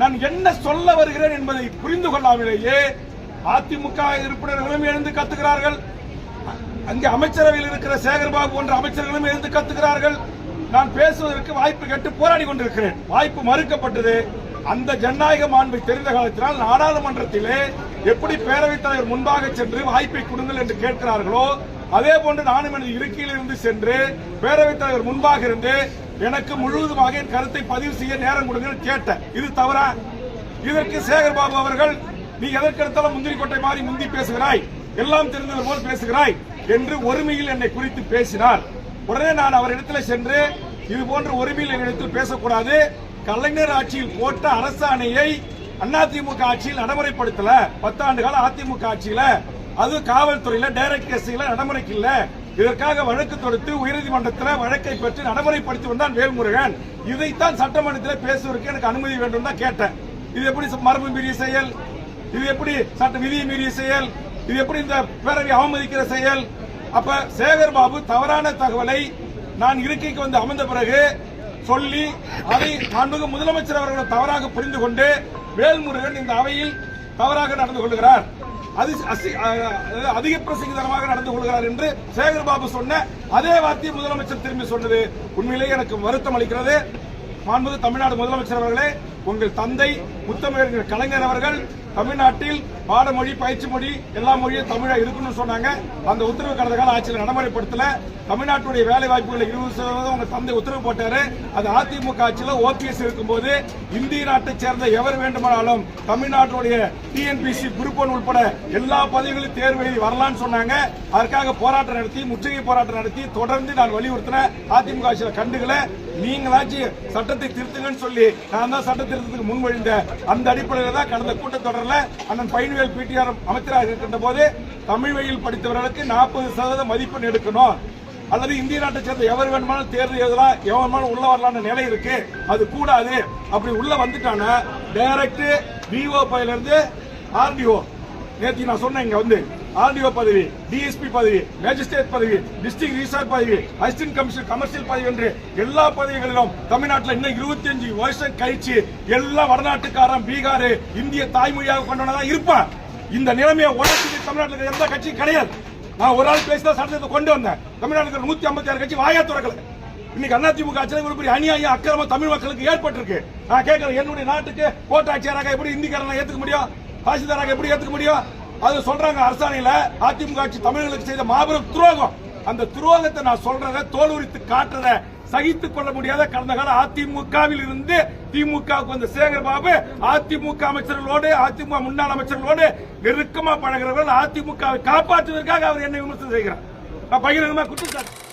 நான் என்ன சொல்ல வருகிறேன் என்பதை புரிந்து கொள்ளாமலேயே அதிமுக உறுப்பினர்களும் எழுந்து கத்துகிறார்கள். அங்கே அமைச்சரவையில் இருக்கிற சேகர்பாபு போன்ற அமைச்சர்களும் எழுந்து கத்துகிறார்கள். நான் பேசுவதற்கு வாய்ப்பு கேட்டு போராடி கொண்டிருக்கிறேன். வாய்ப்பு மறுக்கப்பட்டது. அந்த ஜனநாயக மாண்பை தெரிந்த காலத்தினால் நாடாளுமன்றத்திலே எப்படி பேரவைத் தலைவர் முன்பாக சென்று வாய்ப்பை கொடுங்கள் என்று கேட்கிறார்களோ அதே போன்று நானும் எனது இருக்கையில் இருந்து சென்று பேரவைத் தலைவர் முன்பாக இருந்து எனக்கு முழுவதுமாக என் கருத்தை பதிவு செய்ய நேரம் கொடுங்கன்னு கேட்டேன். இது தவறா? இதற்கு சேகர்பாபு அவர்கள் நீ எதற்கெடுத்தாலும் முந்திரி கொட்டை மாறி முந்தி பேசுகிறாய். எல்லாம் தெரிந்தது போல் பேசுகிறாய் என்று ஒருமையில் என்னை குறித்து பேசினார். உடனே நான் அவரிடத்தில் சென்று இது போன்ற ஒருமையில் என்னிடத்தில் பேசக்கூடாது. கலைஞர் ஆட்சியில் போட்ட அரசாணையை அதிமுக ஆட்சியில் நடைமுறைப்படுத்தல. பத்தாண்டு கால அதிமுக ஆட்சியில. அது காவல்துறையில டைரக்ட் கேஸ்ல நடைமுறைக்கு இல்லை. இதற்காக வழக்கு தொடுத்து உயர்நீதிமன்றத்தில் வழக்கை பெற்று நடைமுறைப்படுத்தி வந்தான் வேல்முருகன். இதைத்தான் சட்டமன்றத்தில் பேசுவதற்கு எனக்கு அனுமதி வேண்டும் தான் கேட்டேன். இது எப்படி மரபு மீறிய செயல்? இது எப்படி சட்ட விதியை மீறிய செயல்? இது எப்படி இந்த பேரவை அவமதிக்கிற செயல்? அப்ப சேகர் பாபு தவறான தகவலை நான் இருக்கைக்கு வந்து அமர்ந்த பிறகு சொல்லி அதை மாண்புமிகு முதலமைச்சர் அவர்கள் தவறாக புரிந்து கொண்டு வேல்முருகன் இந்த அவையில் தவறாக நடந்து கொள்கிறார். அது அசி- அஹ் அதிக பிரசங்கிதனமாக நடந்து கொள்கிறார் என்று சேகர் பாபு சொன்ன அதே வார்த்தையை முதலமைச்சர் திரும்பி சொன்னது. உண்மையிலேயே எனக்கு வருத்தம் அளிக்கிறது. மாண்புமிகு தமிழ்நாடு முதலமைச்சர் அவர்களே உங்கள் தந்தை முத்தமிழர் கலைஞர் அவர்கள் தமிழ்நாட்டில் பாடமொழி பயிற்சி மொழி எல்லா மொழியும் தமிழா இருக்கணும்னு சொன்னாங்க. அந்த உத்தரவு கடந்த கால ஆட்சியில் நடைமுறைப்படுத்தல. தமிழ்நாட்டுடைய வேலை வாய்ப்புகளை இருபது சதவீதம் உங்க தந்தை உத்தரவு போட்டாரு. அது அதிமுக ஆட்சியில் ஓபிஎஸ் இருக்கும்போது இந்திய நாட்டை சேர்ந்த எவர் வேண்டுமானாலும் தமிழ்நாட்டுடைய டிஎன்பிசி குரூப் ஒன் உட்பட எல்லா பதவிகளும் தேர்வு எழுதி வரலாம்னு சொன்னாங்க. அதற்காக போராட்டம் நடத்தி முற்றுகை போராட்டம் நடத்தி தொடர்ந்து நான் வலியுறுத்தின அதிமுக ஆட்சியில் கண்டுகளை நீங்களாச்சும் சட்டத்தை திருத்துங்கன்னு சொல்லி நான் தான் சட்ட திருத்தத்துக்கு முன்மொழிந்தேன் அந்த அடிப்படையில் தான் கடந்த கூட்டத்தொடரில் அண்ணன் பைன்வேல் பிடிஆர் அமைச்சராக இருக்கின்ற போது தமிழ் வழியில் படித்தவர்களுக்கு நாற்பது சதவீதம் மதிப்பெண் எடுக்கணும். அல்லது இந்திய நாட்டை சேர்ந்த எவர் வேணுமானாலும் தேர்வு எழுதலாம் எவர் வேணுமானாலும் உள்ள வரலாம்னு நிலை இருக்கு. அது கூடாது. அப்படி உள்ள வந்துட்டானா டைரக்ட் விஓ பையிலிருந்து ஆர்டிஓ நேற்று நான் சொன்னேன் இங்க வந்து. ஆர்டிஓ பதவி டிஎஸ்பி பதவி மேஜிஸ்ட்ரேட் பதவி டிஸ்ட்ரிக்ட் ரிசார்ட் பதவி அசிஸ்டன்ட் கமிஷனர் கமர்ஷியல் பதவி என்று எல்லா பதவிகளிலும் தமிழ்நாட்டில் இன்னும் இருபத்தி அஞ்சு வருஷம் கழிச்சு எல்லா வடநாட்டுக்காரன் பீகார் இந்திய தாய்மொழியாக கொண்டவனதான் இருப்பான். இந்த நிலைமையை உடனே தமிழ்நாட்டில் இருக்கிற எந்த கட்சியும் கிடையாது. நான் ஒரு ஆள் பேசிதான் சட்டத்தை கொண்டு வந்தேன். தமிழ்நாட்டில் நூத்தி ஐம்பத்தி ஆறு கட்சி வாயா திறக்கல. இன்னைக்கு அதிமுக ஆட்சியில் ஒரு பெரிய அநியாயம் அக்கிரமம் தமிழ் மக்களுக்கு ஏற்பட்டிருக்கு. நான் கேட்கிறேன் என்னுடைய நாட்டுக்கு கோட்டாட்சியராக எப்படி இந்திக்காரனை ஏத்துக்க முடியும்? தாசில்தாராக எப்படி ஏத்துக்க முடியும்? அது சொல்றாங்க அரசாணையில அதிமுக ஆட்சி தமிழர்களுக்கு செய்த மாபெரும் துரோகம். அந்த துரோகத்தை நான் சொல்றத தோல் உரித்து காட்டுறத சகித்துக் கொள்ள முடியாத கடந்த கால அதிமுகவில் இருந்து திமுகவுக்கு வந்த சேகர் பாபு அதிமுக அமைச்சர்களோடு அதிமுக முன்னாள் அமைச்சர்களோடு நெருக்கமா பழகிறவர்கள் அதிமுகவை காப்பாற்றுவதற்காக அவர் என்னை விமர்சனம் செய்கிறார். நான் பகிரங்கமா குற்றச்சாட்டு